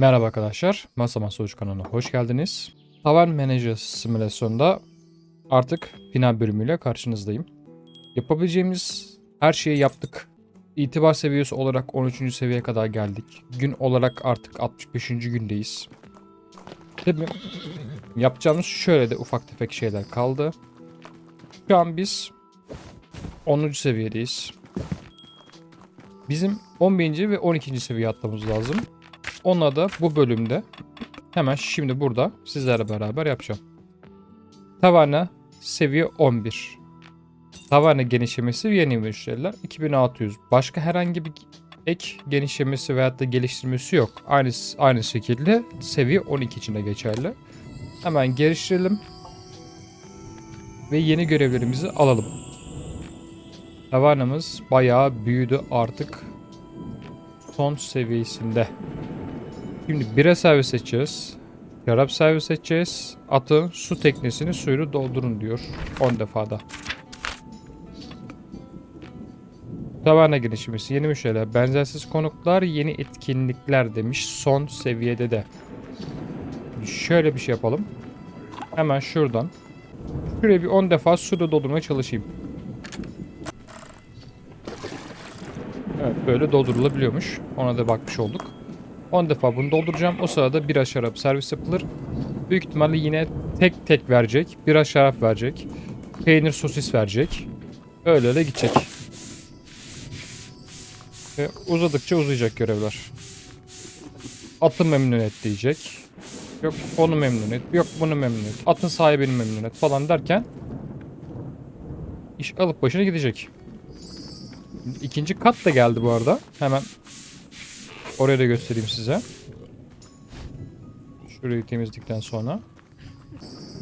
Merhaba arkadaşlar, Masa Masa Uç kanalına hoş geldiniz. Tavan Manager simülasyonda artık final bölümüyle karşınızdayım. Yapabileceğimiz her şeyi yaptık. İtibar seviyesi olarak 13. seviyeye kadar geldik. Gün olarak artık 65. gündeyiz. Tabii yapacağımız şöyle de ufak tefek şeyler kaldı. Şu an biz 10. seviyedeyiz. Bizim 11. ve 12. seviye atlamamız lazım. Onunla da bu bölümde hemen şimdi burada sizlerle beraber yapacağım. Tavana seviye 11. Tavana genişlemesi yeni müşteriler 2600. Başka herhangi bir ek genişlemesi veyahut da geliştirmesi yok. Aynı, aynı şekilde seviye 12 için de geçerli. Hemen geliştirelim. Ve yeni görevlerimizi alalım. Tavanımız bayağı büyüdü artık. Son seviyesinde. Şimdi bira servis edeceğiz. Şarap servis edeceğiz. Atın su teknesini suyunu doldurun diyor. 10 defada. Tavana girişimiz, yeni müşteriler, benzersiz konuklar, yeni etkinlikler demiş son seviyede de. Şöyle bir şey yapalım. Hemen şuradan. Şuraya bir 10 defa suda doldurmaya çalışayım. Evet böyle doldurulabiliyormuş. Ona da bakmış olduk. 10 defa bunu dolduracağım. O sırada bira şarap servis yapılır. Büyük ihtimalle yine tek tek verecek. Bira şarap verecek. Peynir sosis verecek. Öyle öyle gidecek. Ve uzadıkça uzayacak görevler. Atı memnun et diyecek. Yok onu memnun et. Yok bunu memnun et. Atın sahibini memnun et falan derken iş alıp başına gidecek. İkinci kat da geldi bu arada. Hemen oraya da göstereyim size. Şurayı temizledikten sonra.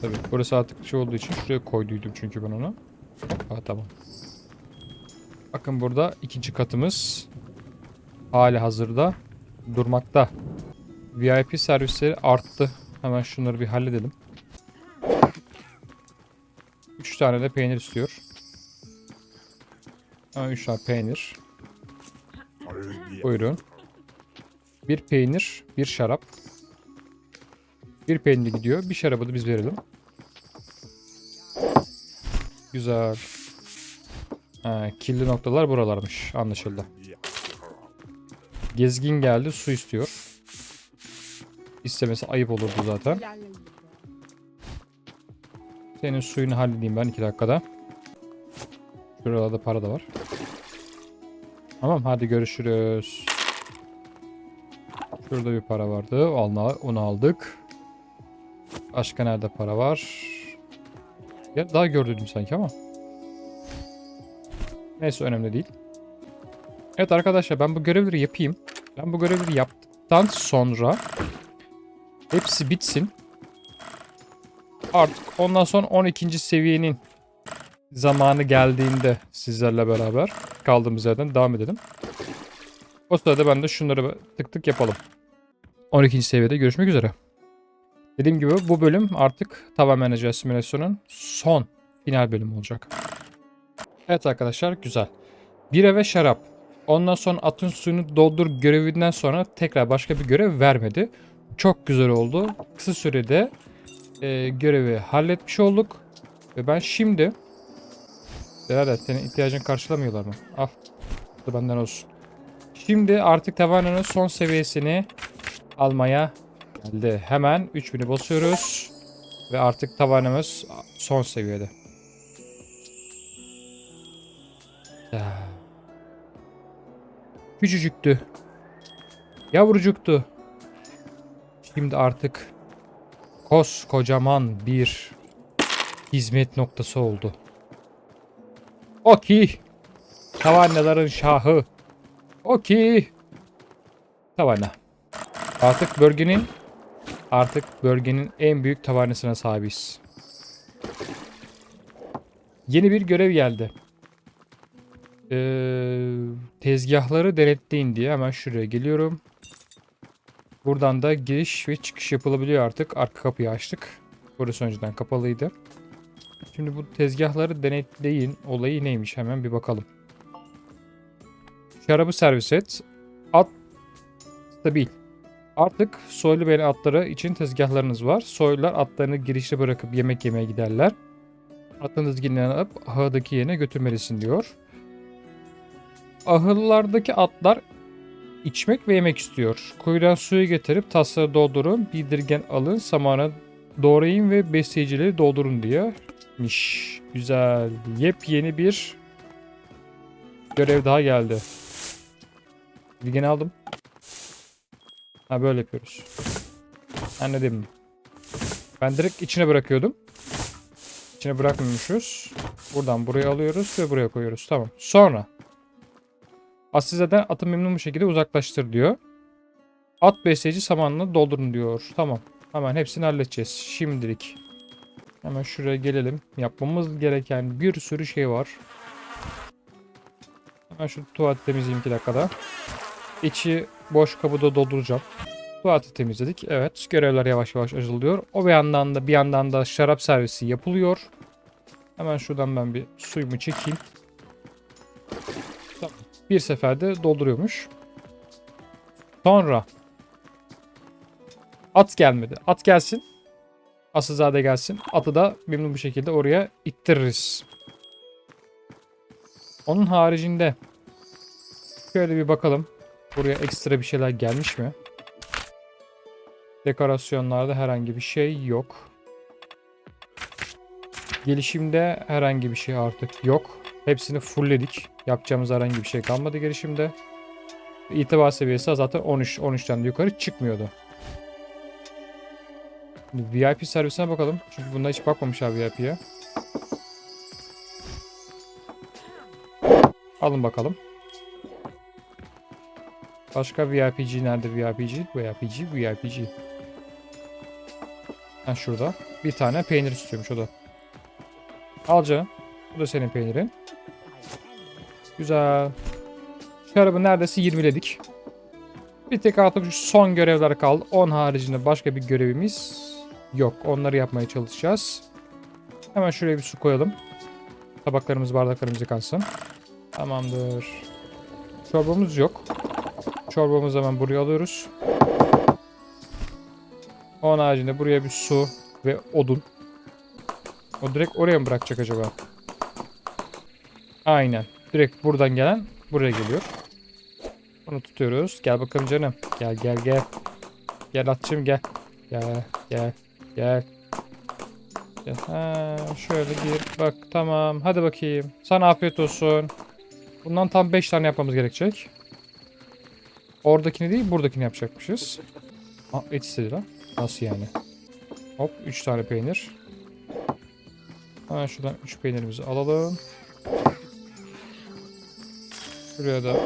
Tabii burası artık şey olduğu için şuraya koyduydum çünkü ben onu. Ha, tamam. Bakın burada ikinci katımız hali hazırda durmakta. VIP servisleri arttı. Hemen şunları bir halledelim. 3 tane de peynir istiyor. Ha, 3 tane peynir. Buyurun. Bir peynir, bir şarap. Bir peynir gidiyor. Bir şarabı da biz verelim. Güzel. Ha, kirli noktalar buralarmış. Anlaşıldı. Gezgin geldi. Su istiyor. İstemesi ayıp olurdu zaten. Senin suyunu halledeyim ben 2 dakikada. Şuralarda para da var. Tamam hadi görüşürüz. Şurada bir para vardı. Onu, aldık. Başka nerede para var? Ya daha gördüm sanki ama. Neyse önemli değil. Evet arkadaşlar ben bu görevleri yapayım. Ben bu görevleri yaptıktan sonra hepsi bitsin. Artık ondan sonra 12. seviyenin zamanı geldiğinde sizlerle beraber kaldığımız yerden devam edelim. O sırada ben de şunları tık tık yapalım. 12. seviyede görüşmek üzere. Dediğim gibi bu bölüm artık Tava Manager Simülasyon'un son final bölümü olacak. Evet arkadaşlar güzel. Bira ve şarap. Ondan sonra atın suyunu doldur görevinden sonra tekrar başka bir görev vermedi. Çok güzel oldu. Kısa sürede e, görevi halletmiş olduk. Ve ben şimdi Birader senin ihtiyacın karşılamıyorlar mı? Al. Bu da benden olsun. Şimdi artık tavanının son seviyesini almaya geldi. Hemen 3000'i basıyoruz. Ve artık tavanımız son seviyede. Küçücüktü. Yavrucuktu. Şimdi artık koskocaman bir hizmet noktası oldu. Okey. Tavanyaların şahı. Okey. Tavana. Artık bölgenin artık bölgenin en büyük tavanasına sahibiz. Yeni bir görev geldi. Ee, tezgahları denetleyin diye hemen şuraya geliyorum. Buradan da giriş ve çıkış yapılabiliyor artık. Arka kapıyı açtık. Burası önceden kapalıydı. Şimdi bu tezgahları denetleyin olayı neymiş hemen bir bakalım. Şarabı servis et. At stabil. Artık soylu beyler atları için tezgahlarınız var. Soylular atlarını girişte bırakıp yemek yemeye giderler. Atın dizginlerini alıp ahırdaki yerine götürmelisin diyor. Ahırlardaki atlar içmek ve yemek istiyor. Kuyudan suyu getirip tasları doldurun, bir dirgen alın, samanı doğrayın ve besleyicileri doldurun diyormiş. Güzel. Yepyeni bir görev daha geldi. Dirgeni aldım. Ha böyle yapıyoruz. Anladım. Ben direkt içine bırakıyordum. İçine bırakmıyormuşuz. Buradan buraya alıyoruz ve buraya koyuyoruz. Tamam. Sonra Asilzeden atı memnun bir şekilde uzaklaştır diyor. At besleyici samanını doldurun diyor. Tamam. Hemen hepsini halledeceğiz. Şimdilik. Hemen şuraya gelelim. Yapmamız gereken bir sürü şey var. Hemen şu tuvalet temizleyeyim 2 dakikada. İçi boş kabı da dolduracağım. Tuvaleti temizledik. Evet. Görevler yavaş yavaş açılıyor. O bir yandan da bir yandan da şarap servisi yapılıyor. Hemen şuradan ben bir suyumu çekeyim. Bir seferde dolduruyormuş. Sonra at gelmedi. At gelsin. Asılzade gelsin. Atı da memnun bir şekilde oraya ittiririz. Onun haricinde şöyle bir bakalım. Buraya ekstra bir şeyler gelmiş mi? Dekorasyonlarda herhangi bir şey yok. Gelişimde herhangi bir şey artık yok. Hepsini fullledik. Yapacağımız herhangi bir şey kalmadı gelişimde. İtibar seviyesi zaten 13 13'ten de yukarı çıkmıyordu. VIP servisine bakalım. Çünkü bunda hiç bakmamış abi VIP'ye. Alın bakalım. Başka VIP'ci nerede VIP'ci? VIP'ci, VIP'ci. Ha şurada. Bir tane peynir istiyormuş o da. Al canım. Bu da senin peynirin. Güzel. Şarabı neredeyse 20'ledik. Bir tek artık şu son görevler kaldı. 10 haricinde başka bir görevimiz yok. Onları yapmaya çalışacağız. Hemen şuraya bir su koyalım. Tabaklarımız, bardaklarımız yıkansın. Tamamdır. Çorbamız yok. Çorbamızı hemen buraya alıyoruz. Onun haricinde buraya bir su ve odun. O direkt oraya mı bırakacak acaba? Aynen. Direkt buradan gelen buraya geliyor. Bunu tutuyoruz. Gel bakalım canım. Gel gel gel. Gel atçım gel. Gel gel gel. Gel. Ha, şöyle gir. Bak tamam. Hadi bakayım. Sana afiyet olsun. Bundan tam 5 tane yapmamız gerekecek. Oradakini değil buradakini yapacakmışız. Aa, et istedi lan. Nasıl yani? Hop 3 tane peynir. Hemen şuradan 3 peynirimizi alalım. Şuraya da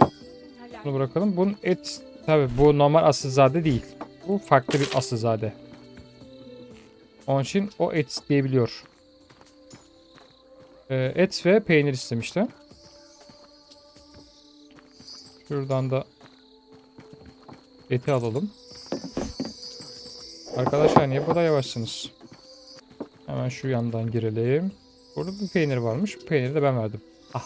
bunu bırakalım. Bunun et tabi bu normal asılzade değil. Bu farklı bir asılzade. Onun için o et diyebiliyor. Ee, et ve peynir istemişti. Şuradan da eti alalım. Arkadaşlar niye bu kadar yavaşsınız? Hemen şu yandan girelim. Burada bir peynir varmış. Peyniri de ben verdim.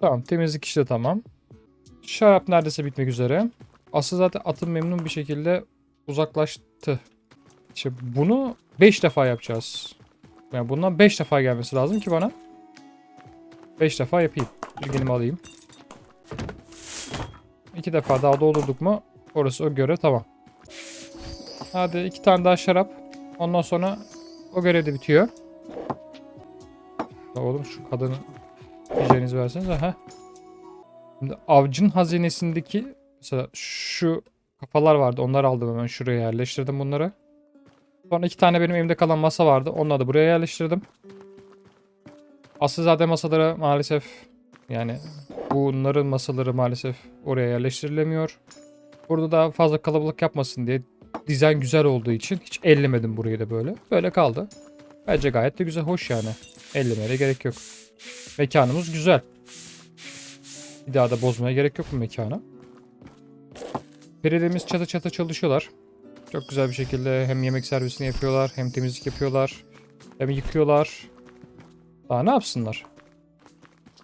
Tamam temizlik işi de tamam. Şarap neredeyse bitmek üzere. Asıl zaten atın memnun bir şekilde uzaklaştı. İşte bunu 5 defa yapacağız. Yani bundan 5 defa gelmesi lazım ki bana. 5 defa yapayım. Bilginimi alayım. 2 defa daha doldurduk mu orası o göre tamam. Hadi iki tane daha şarap. Ondan sonra o görev de bitiyor. Oğlum şu kadını yiyeceğiniz versenize. ha. Şimdi avcının hazinesindeki mesela şu kafalar vardı. Onları aldım hemen şuraya yerleştirdim bunları. Sonra iki tane benim elimde kalan masa vardı. Onları da buraya yerleştirdim. Aslında masaları maalesef yani bunların masaları maalesef oraya yerleştirilemiyor. Burada daha fazla kalabalık yapmasın diye dizayn güzel olduğu için hiç ellemedim burayı da böyle. Böyle kaldı. Bence gayet de güzel, hoş yani. Ellemeye gerek yok. Mekanımız güzel. Bir daha da bozmaya gerek yok bu mekanı. Belediye'miz çatı çatı çalışıyorlar. Çok güzel bir şekilde hem yemek servisini yapıyorlar, hem temizlik yapıyorlar, hem yıkıyorlar. Daha ne yapsınlar?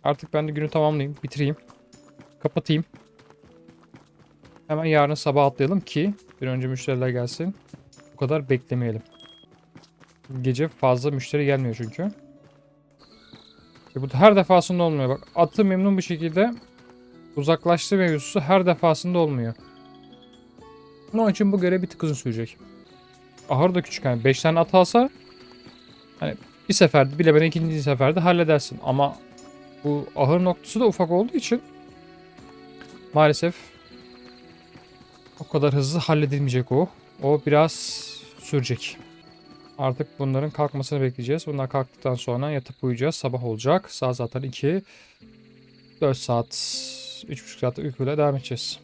Artık ben de günü tamamlayayım, bitireyim. kapatayım. Hemen yarın sabah atlayalım ki bir önce müşteriler gelsin. Bu kadar beklemeyelim. Gece fazla müşteri gelmiyor çünkü. E bu her defasında olmuyor. Bak atı memnun bir şekilde uzaklaştı mevzusu her defasında olmuyor. Onun için bu görev bir tık uzun sürecek. Ahır da küçük yani 5 tane at alsa hani bir seferde bilemeden ikinci seferde halledersin ama bu ahır noktası da ufak olduğu için maalesef o kadar hızlı halledilmeyecek o. O biraz sürecek. Artık bunların kalkmasını bekleyeceğiz. Bunlar kalktıktan sonra yatıp uyuyacağız. Sabah olacak. Saat zaten 2. 4 saat, 3,5 saat uykuyla devam edeceğiz.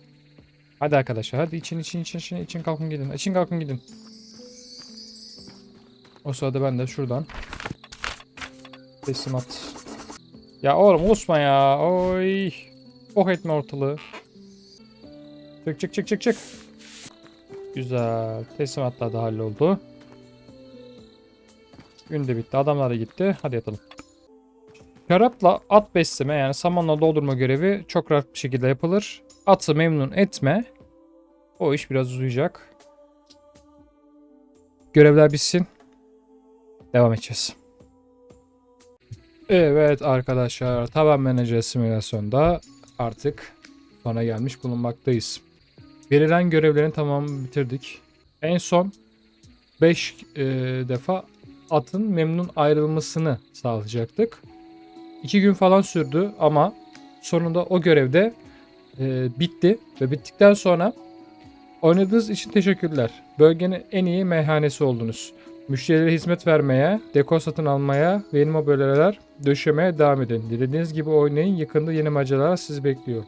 Hadi arkadaşlar hadi için için için için için kalkın gidin. İçin kalkın gidin. O sırada ben de şuradan teslimat. Ya oğlum Osman ya. Oy. Oh etme ortalığı. Çık çık çık çık çık. Güzel. Teslimatlar da halloldu. Gün de bitti. Adamlar da gitti. Hadi yatalım. Şarapla at besleme yani samanla doldurma görevi çok rahat bir şekilde yapılır. Atı memnun etme. O iş biraz uzayacak. Görevler bitsin. Devam edeceğiz. Evet arkadaşlar taban menajer simülasyonda artık sona gelmiş bulunmaktayız. Verilen görevlerin tamamını bitirdik. En son 5 defa atın memnun ayrılmasını sağlayacaktık. 2 gün falan sürdü ama sonunda o görevde e, bitti ve bittikten sonra oynadığınız için teşekkürler. Bölgenin en iyi meyhanesi oldunuz. Müşterilere hizmet vermeye, dekor satın almaya ve yeni mobilyalar döşemeye devam edin. Dilediğiniz gibi oynayın. Yakında yeni maceralar sizi bekliyor.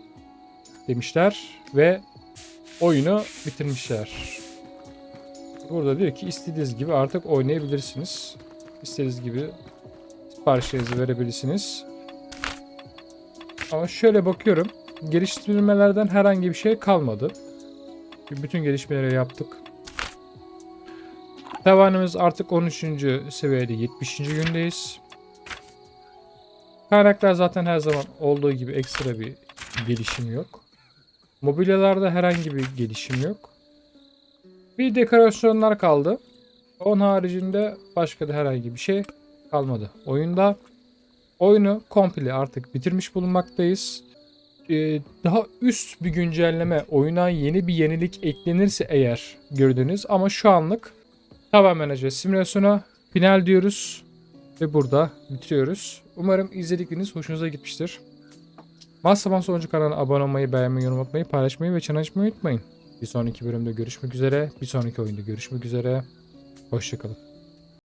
Demişler ve oyunu bitirmişler. Burada diyor ki istediğiniz gibi artık oynayabilirsiniz. İstediğiniz gibi siparişlerinizi verebilirsiniz. Ama şöyle bakıyorum. Geliştirmelerden herhangi bir şey kalmadı. Bütün gelişmeleri yaptık. Tavanımız artık 13. seviyede 70. gündeyiz. Kaynaklar zaten her zaman olduğu gibi ekstra bir gelişim yok. Mobilyalarda herhangi bir gelişim yok. Bir dekorasyonlar kaldı. Onun haricinde başka da herhangi bir şey kalmadı. Oyunda oyunu komple artık bitirmiş bulunmaktayız. Ee, daha üst bir güncelleme, oyuna yeni bir yenilik eklenirse eğer gördünüz ama şu anlık Tavan Manager simülasyona final diyoruz ve burada bitiriyoruz. Umarım izledikleriniz hoşunuza gitmiştir. Masterman Sonucu kanalına abone olmayı, beğenmeyi, yorum atmayı, paylaşmayı ve çan açmayı unutmayın. Bir sonraki bölümde görüşmek üzere. Bir sonraki oyunda görüşmek üzere. Hoşçakalın.